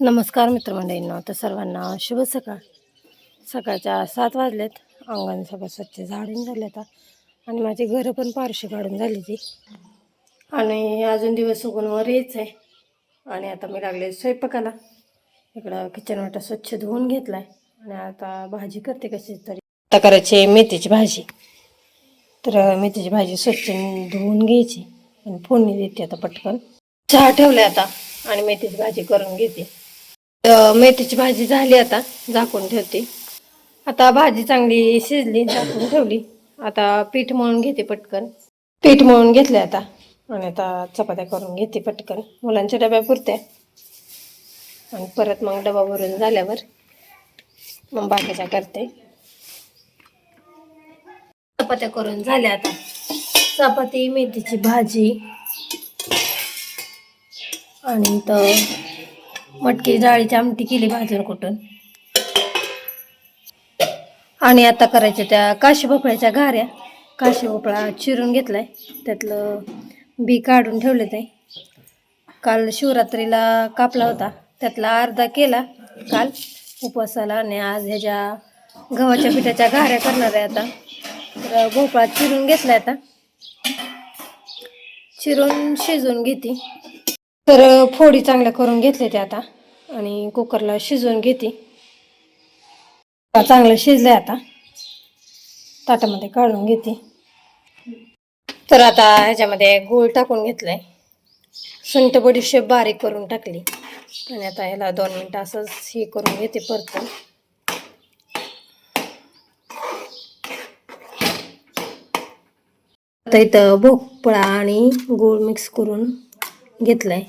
नमस्कार मित्रमंडळींनो तर सर्वांना शुभ सकाळ. सकाळच्या सात वाजलेत. अंगण सगळं स्वच्छ झाडून झाले आता. आणि माझी घरं पण पारशी काढून झाली ती आणि अजून दिवस उगून वर यायचं आहे आणि आता मी लागले स्वयंपाकाला. इकडं किचन वाटा स्वच्छ धुवून घेतला आहे आणि आता भाजी करते कशी तरी. आता करायची मेथीची भाजी. तर मेथीची भाजी स्वच्छ धुवून घ्यायची. आणि फोडणी देते आता पटकन. चहा ठेवलाय आता. आणि मेथीची भाजी करून घेते. मेथीची भाजी झाली आता झाकून ठेवते. आता भाजी चांगली शिजली झाकून ठेवली. आता पीठ मळून घेते पटकन. पीठ मळून घेतले आता. आणि आता चपात्या करून घेते पटकन. मुलांच्या डब्या पुरत्या. आणि परत मग डबा भरून झाल्यावर मग बाकीच्या करते. चपात्या करून झाल्या आता. चपाती मेथीची भाजी. आणि तर मटकी जाळीची आमटी केली भाजून कुठून. आणि आता करायच्या त्या काशी भोपळ्याच्या घाऱ्या काशी भोपळा चिरून घेतलाय. त्यातलं बी काढून ठेवले ते. काल शिवरात्रीला कापला होता. त्यातला अर्धा केला काल उपवासाला. आणि आज ह्याच्या गव्हाच्या पिठाच्या घाऱ्या करणार आहे आता. तर भोपळा चिरून घेतलाय आता. चिरून शिजवून घेते. तर फोडी चांगल्या करून घेतले ते आता. आणि कुकरला शिजवून घेते. चांगलं शिजलंय आता. ताटामध्ये काढून घेते. तर आता ह्याच्यामध्ये गूळ टाकून घेतलाय. सुंट बडीशेप बारीक करून टाकली. आणि आता ह्याला दोन मिनटं असंच हे करून घेते परतून. आता इथं भोपळा आणि गूळ मिक्स करून घेतलाय.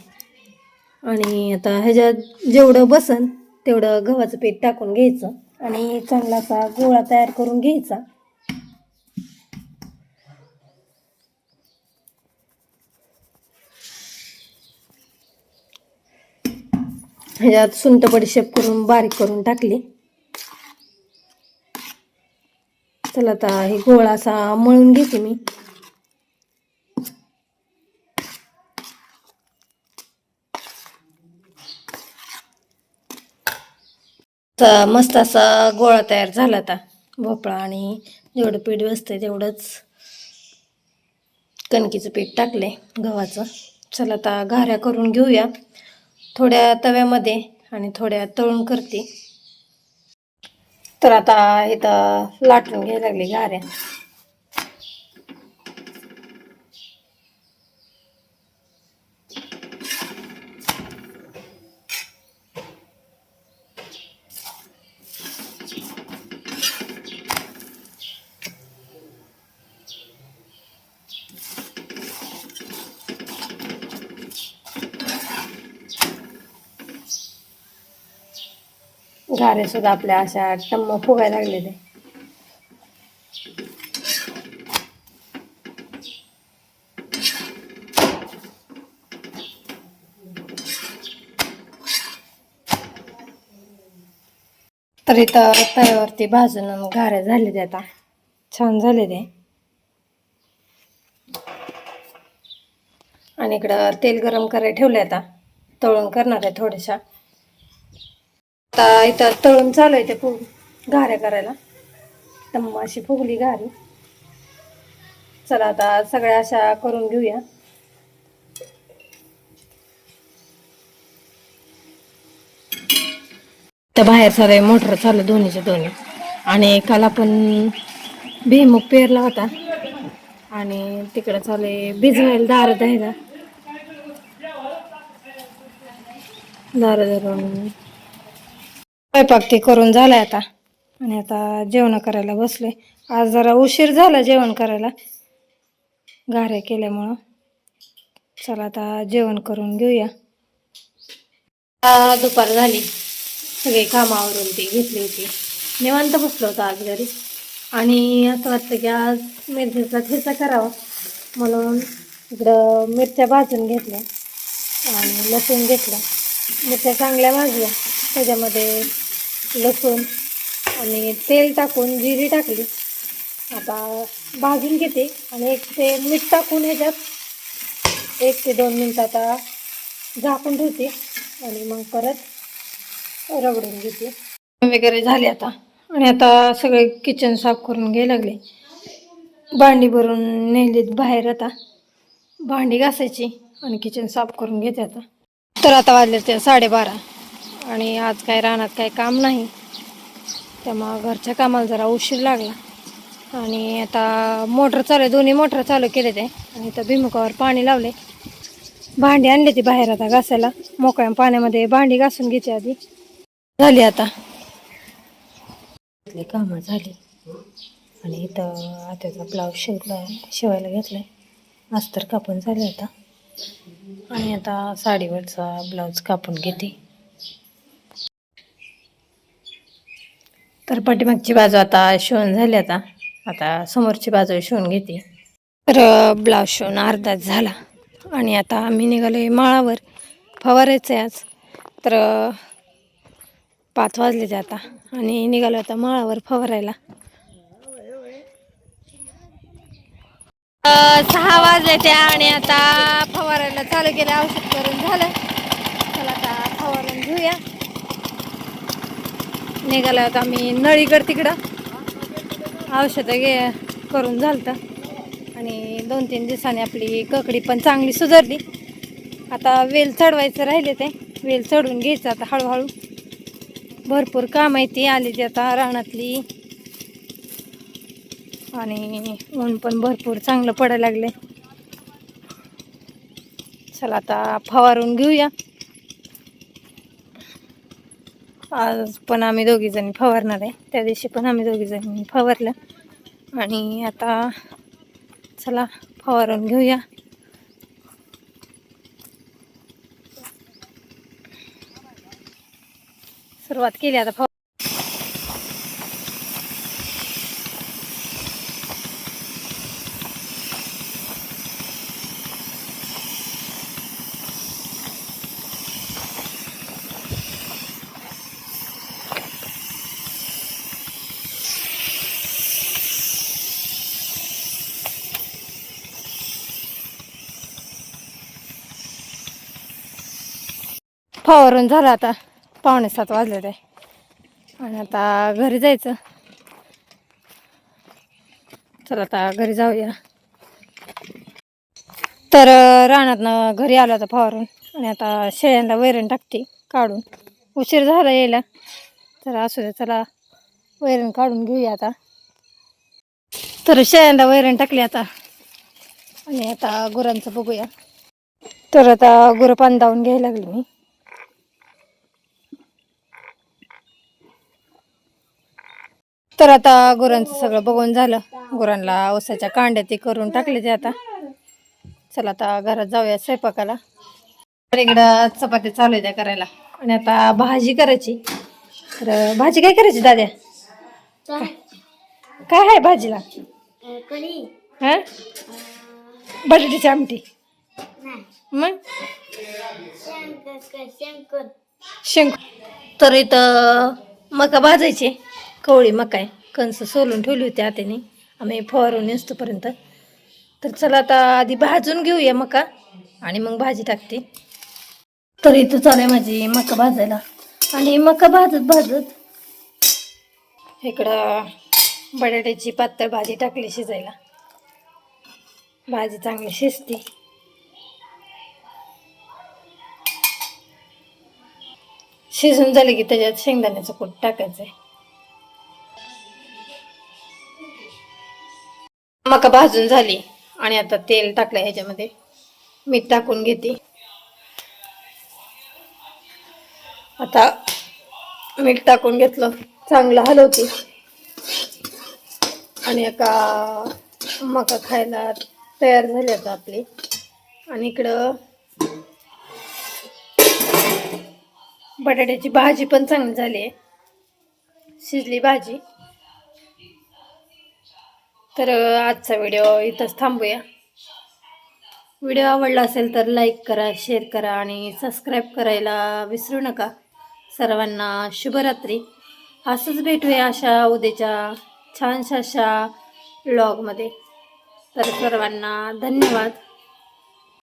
आणि आता ह्याच्यात जेवढं बसन तेवढं गव्हाचं पीठ टाकून घ्यायचं आणि चांगला असा गोळा तयार करून घ्यायचा. ह्याच्यात सुंट बडीशेप करून बारीक करून टाकली. चला आता हे गोळा असा मळून घेते मी. तर मस्त असा गोळा तयार झाला आता. भोपळा आणि जेवढं पीठ बसतंय तेवढंच कणकीचं पीठ टाकले गव्हाचं. चला आता घाऱ्या करून घेऊया. थोड्या तव्यामध्ये आणि थोड्या तळून करते. तर आता इथं लाटून घ्यायला लागली घाऱ्या घारे सुद्धा आपल्या अशा टम्म फुगायला लागलेले. तर इथं तव्यावरती भाजून घाऱ्या झाले ते आता. छान झाले ते आणि इकडं तेल गरम करायला ठेवले आता. तळून करणार आहे थोड्याशा आता इथं तळून चालू आहे ते फुग घाऱ्या करायला. टम्म अशी फुगली घारी चला आता सगळ्या अशा करून घेऊया. तर बाहेर सारे मोटर चालू दोन्हीचे दोन्ही आणि काल आपण भीमुख पेरला होता. आणि तिकडं चालू आहे भिजवायला दार द्यायला. दार धरून स्वयंपाक ते करून झाला आता. आणि आता जेवण करायला बसले. आज जरा उशीर झाला जेवण करायला. गाऱ्या केल्यामुळं. चला आता जेवण करून घेऊया. आता दुपार झाली. सगळे कामावरून ती घेतली होती. निवांत बसलो होतो आज घरी. आणि असं वाटतं की आज मिरचीचा ठेचा करावा. म्हणून इकडं मिरच्या भाजून घेतल्या. आणि लसूण घेतलं. मिरच्या चांगल्या भाजल्या. त्याच्यामध्ये लसूण आणि तेल टाकून जिरी टाकली. आता भाजून घेते आणि एक ते मीठ टाकून ह्याच्यात एक ते दोन मिनटं आता झाकून ठेवते आणि मग परत रगडून घेते. वगैरे झाले आता. आणि आता सगळे किचन साफ करून घ्यायला लागले. भांडी भरून नेलीत बाहेर आता. भांडी घासायची आणि किचन साफ करून घेते आता. तर आता वाजले ते साडेबारा. आणि आज काय रानात काय काम नाही. त्यामुळं घरच्या कामाला जरा उशीर लागला. आणि आता मोटर चालू आहे दोन्ही मोटर चालू केले ते आणि इथं भिमुखावर पाणी लावले. भांडी आणली ती बाहेर आता घासायला. मोकळ्या पाण्यामध्ये भांडी घासून घ्यायची आधी. झाली आता. कामं झाली. आणि इथं आत्याचा ब्लाऊज शिवला शिवायला घेतलाय. अस्तर कापून झाले आता. आणि आता साडीवरचा ब्लाऊज कापून घेते. तर पाठीमागची बाजू आता शिवून झाली आता. आता समोरची बाजू शिवून घेते. तर ब्लाऊज शिवून अर्धाच झाला. आणि आता आम्ही निघालो माळावर. फवारायचं आहे आज. तर पाच वाजले ते आता. आणि निघालो आता माळावर फवारायला. सहा वाजले त्या आणि आता फवारायला चालू केलं. औषध करून झालं. चला आता फवारून घेऊया. निघाला आता आम्ही नळीकड तिकडं औषधं घे करून झालं आणि दोन तीन दिवसांनी आपली ककडी पण चांगली सुधारली. आता वेल चढवायचं राहिले ते. वेल चढवून घ्यायचं आता हळूहळू. भरपूर काम आहे ती. आली ती आता रानातली. आणि ऊन पण भरपूर चांगलं पडायला लागले चला आता फवारून घेऊया. आज पण आम्ही दोघीजणी फवारणार आहे. त्या दिवशी पण आम्ही दोघीजणी फवारलं. आणि आता चला फवारून घेऊया. सुरुवात केली आता फवार फवारून झालं आता. पावणे सात वाजले ते आणि आता घरी जायचं. चला आता घरी जाऊया. तर रानातनं घरी आलो आता फवारून. आणि आता शेळ्यांना वैरण टाकते काढून. उशीर झाला यायला. तर असू दे चला वैरण काढून घेऊया आता. तर शेळ्यांना वैरण टाकली आता. आणि आता गुरांचं बघूया. तर आता गुरं पान धावून घ्यायला लागली मी. तर आता गुरांचं सगळं बघून झालं. गुरांना ओसाच्या कांड्या ते करून टाकले ते आता. चला आता घरात जाऊया स्वयंपाकाला. तर इकडं चपात्या चालू आहे करायला. आणि आता भाजी करायची. तर भाजी काय करायची दाद्या? काय आहे भाजीला? हा? बटाट्याची आमटी. मग? शेंग. तर इथं मका भाजायची. कवळी मका आहे. कणसं सोलून ठेवली होती आत्याने. आम्ही फवारून नेसतोपर्यंत. तर चला आता आधी भाजून घेऊया मका आणि मग भाजी टाकते. तर इथं चालू आहे माझी मका भाजायला. आणि मका भाजत भाजत इकडं बटाट्याची पातळ भाजी टाकली शिजायला. भाजी चांगली शिजते. शिजून झाले की त्याच्यात शेंगदाण्याचं कूट आहे मका भाजून झाली. आणि आता तेल टाकलं ह्याच्यामध्ये. मीठ टाकून घेते. आता मीठ टाकून घेतलं. चांगलं हलवते. आणि एका मका खायला तयार झाली आता आपली. आणि इकडं बटाट्याची भाजी पण चांगली झाली आहे. शिजली भाजी. तर आजचा व्हिडिओ इथंच थांबूया. व्हिडिओ आवडला असेल तर लाईक करा शेअर करा आणि सबस्क्राईब करायला विसरू नका. सर्वांना शुभरात्री. असंच भेटूया अशा उद्याच्या छानशा अशा तर सर्वांना धन्यवाद.